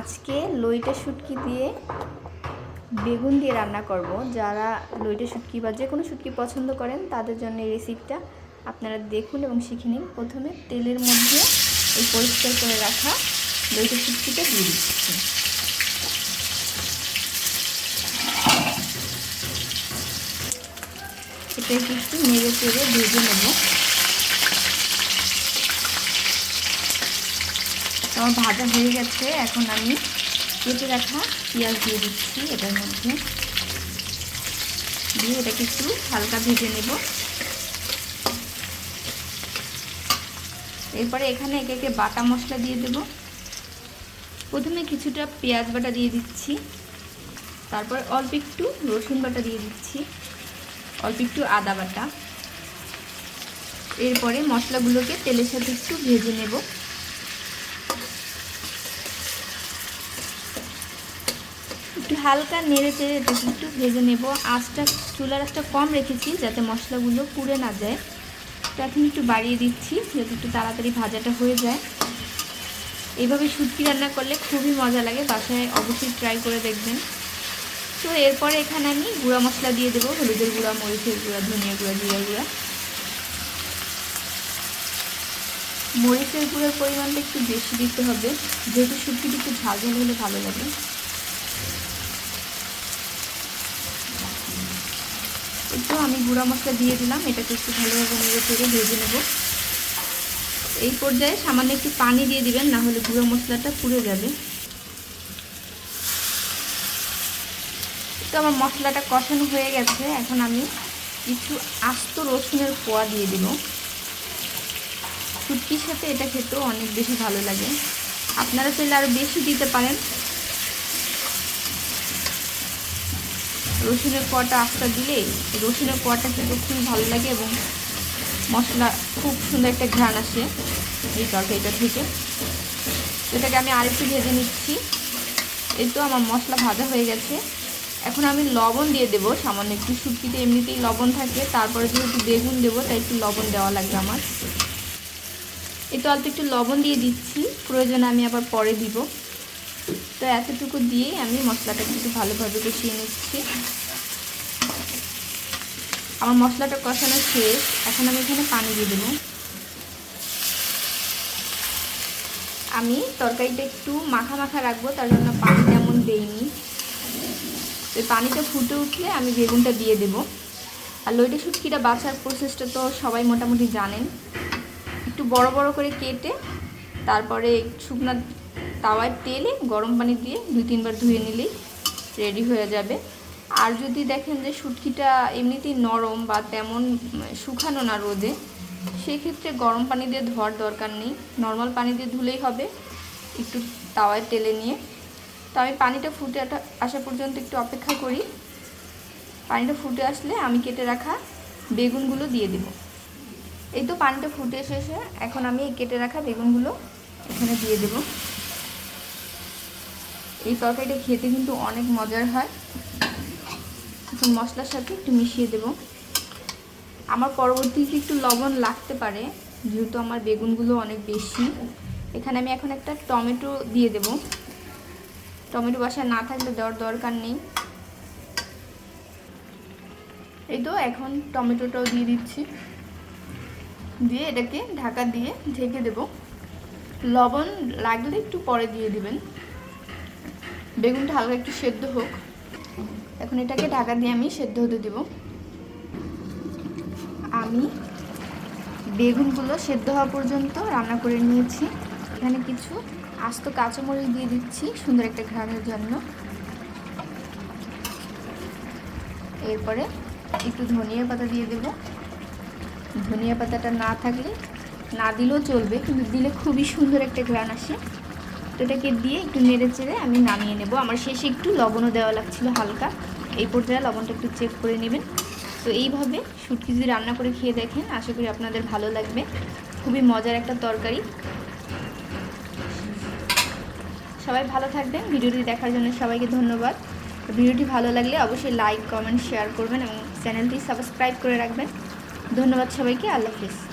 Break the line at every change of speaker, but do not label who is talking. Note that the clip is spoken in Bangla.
আজকে লইটা শুটকি দিয়ে বেগুন দিয়ে রান্না করব। যারা লইটা শুটকি বা যে কোনো শুটকি পছন্দ করেন, তাদের জন্য এই রেসিপিটা আপনারা দেখুন এবং শিখে নিন। প্রথমে তেলের মধ্যে এই পরিষ্কার করে রাখা লইটা শুটকিটা দিয়ে দিচ্ছি। এটা একটু নেড়ে চেড়ে ভেজে নেব। আমার ভাজা হয়ে গেছে, এখন আমি কেটে রাখা পেঁয়াজ দিয়ে দিচ্ছি এটার মধ্যে। দিয়ে এটাকে একটু হালকা ভেজে নেব। এরপরে এখানে একে একে বাটা মশলা দিয়ে দেব। প্রথমে কিছুটা পেঁয়াজ বাটা দিয়ে দিচ্ছি। তারপর অল্প একটু রসুন বাটা দিয়ে দিচ্ছি। অল্প একটু আদা বাটা। এরপরে মশলাগুলোকে তেলের সাথে একটু ভেজে নেব। একটু হালকা নেড়ে চেড়ে এটাকে একটু ভেজে নেব। আঁচটা, চুলার আঁচটা কম রেখেছি যাতে মশলাগুলো পুড়ে না যায়। তো এখন একটু বাড়িয়ে দিচ্ছি যাতে একটু তাড়াতাড়ি ভাজাটা হয়ে যায়। এইভাবে শুটকি রান্না করলে খুবই মজা লাগে, বাসায় অবশ্যই ট্রাই করে দেখবেন। তো এরপরে এখানে আমি গুঁড়া মশলা দিয়ে দেবো, হলুদের গুঁড়া, মরিচের গুঁড়া, ধনিয়া গুঁড়া জিরা গুঁড়া। মরিচের গুঁড়ার পরিমাণটা একটু বেশি দিতে হবে, যেহেতু শুটকিটা একটু ঝাল ঝাল হলে ভালো লাগে। একটু আমি গুঁড়া মশলা দিয়ে দিলাম। এটাকে একটু ভালোভাবে নেড়ে চেড়ে ভেজে নেব। এই পর্যায়ে সামান্য একটু পানি দিয়ে দিবেন, না হলে গুঁড়ো মশলাটা পুড়ে যাবে। তো আমার মশলাটা কষানো হয়ে গেছে। এখন আমি কিছু আস্ত রসুনের পোয়া দিয়ে দিব। শুটকির সাথে এটা খেতেও অনেক বেশি ভালো লাগে। আপনারা চাইলে আরও বেশি দিতে পারেন। রসুনের কোয়াটা আস্তা দিলে রসুনের কোয়াটা কিন্তু খুবই ভালো লাগে এবং মশলা খুব সুন্দর একটা ঘ্রাণ আসে এই তরকারিটা থেকে। এটাকে আমি আরেকটু ভেজে নিচ্ছি। এই তো আমার মশলা ভাজা হয়ে গেছে। এখন আমি লবণ দিয়ে দেবো, সামান্য একটু শুটকিতে এমনিতেই লবণ থাকে, তারপরে যেহেতু বেগুন দেবো, তাই একটু লবণ দেওয়া লাগবে আমার। এই তো অল্প একটু লবণ দিয়ে দিচ্ছি, প্রয়োজনে আমি আবার পরে দিব। তো এতটুকু দিয়েই আমি মশলাটা একটু ভালোভাবে কষিয়ে নিচ্ছি। আমার মশলাটা কষানো শেষ। এখন আমি এখানে পানি দিয়ে দেবো। আমি তরকারিটা একটু মাখা মাখা রাখব, তার জন্য পানি তেমন দেইনি। তো পানিটা ফুটে উঠলে আমি বেগুনটা দিয়ে দেবো। আর লইটা শুটকিটা বাছার প্রসেসটা তো সবাই মোটামুটি জানেন। একটু বড় বড় করে কেটে, তারপরে শুকনা তাওয়ায় তেলে গরম পানি দিয়ে দুই তিনবার ধুয়ে নিলেই রেডি হয়ে যাবে। আর যদি দেখেন যে শুটকিটা এমনিতেই নরম বা তেমন শুকানো না রোদে, সেক্ষেত্রে গরম পানি দিয়ে ধোয়ার দরকার নেই। নর্মাল পানি দিয়ে ধুলেই হবে। একটু তাওয়ায় তেলে নিয়ে। তো আমি পানিটা ফুটে আসা পর্যন্ত একটু অপেক্ষা করি। পানিটা ফুটে আসলে আমি কেটে রাখা বেগুনগুলো দিয়ে দেব। এই তো পানিটা ফুটে এসেছে। এখন আমি কেটে রাখা বেগুনগুলো এখানে দিয়ে দেব। এই তরকারিটা খেতে কিন্তু অনেক মজার হয়। এখন মশলার সাথে একটু মিশিয়ে দেব। আমার পরবর্তীতে একটু লবণ লাগতে পারে, যেহেতু আমার বেগুনগুলো অনেক বেশি। এখানে আমি এখন একটা টমেটো দিয়ে দেব। টমেটো বাসায় না থাকলে দেওয়ার দরকার নেই। এই তো এখন টমেটোটাও দিয়ে দিচ্ছি। দিয়ে এটাকে ঢাকা দিয়ে ঢেকে দেব। লবণ লাগলে একটু পরে দিয়ে দিবেন। বেগুনটা হালকা একটু সেদ্ধ হোক। এখন এটাকে ঢাকা দিয়ে আমি সেদ্ধ হতে দেব। আমি বেগুনগুলো সেদ্ধ হওয়া পর্যন্ত রান্না করে নিয়েছি। এখানে কিছু আস্ত কাঁচামরিচ দিয়ে দিচ্ছি সুন্দর একটা ঘ্রাণের জন্য। এরপরে একটু ধনিয়া পাতা দিয়ে দেব। ধনিয়া পাতাটা না থাকলে, না দিলেও চলবে, কিন্তু দিলে খুবই সুন্দর একটা ঘ্রাণ আসে। তো এটাকে দিয়ে একটু নেড়ে চেড়ে আমি নামিয়ে নেব। আমার শেষে একটু লবণও দেওয়া লাগছিল হালকা। এই পর্যায়ে লবণটা একটু চেক করে নেবেন। তো এইভাবে শুটকি যদি রান্না করে খেয়ে দেখেন, আশা করি আপনাদের ভালো লাগবে। খুবই মজার একটা তরকারি। সবাই ভালো থাকবেন। ভিডিওটি দেখার জন্য সবাইকে ধন্যবাদ। ভিডিওটি ভালো লাগলে অবশ্যই লাইক কমেন্ট শেয়ার করবেন এবং চ্যানেলটি সাবস্ক্রাইব করে রাখবেন। ধন্যবাদ সবাইকে। আল্লাহ হাফিজ।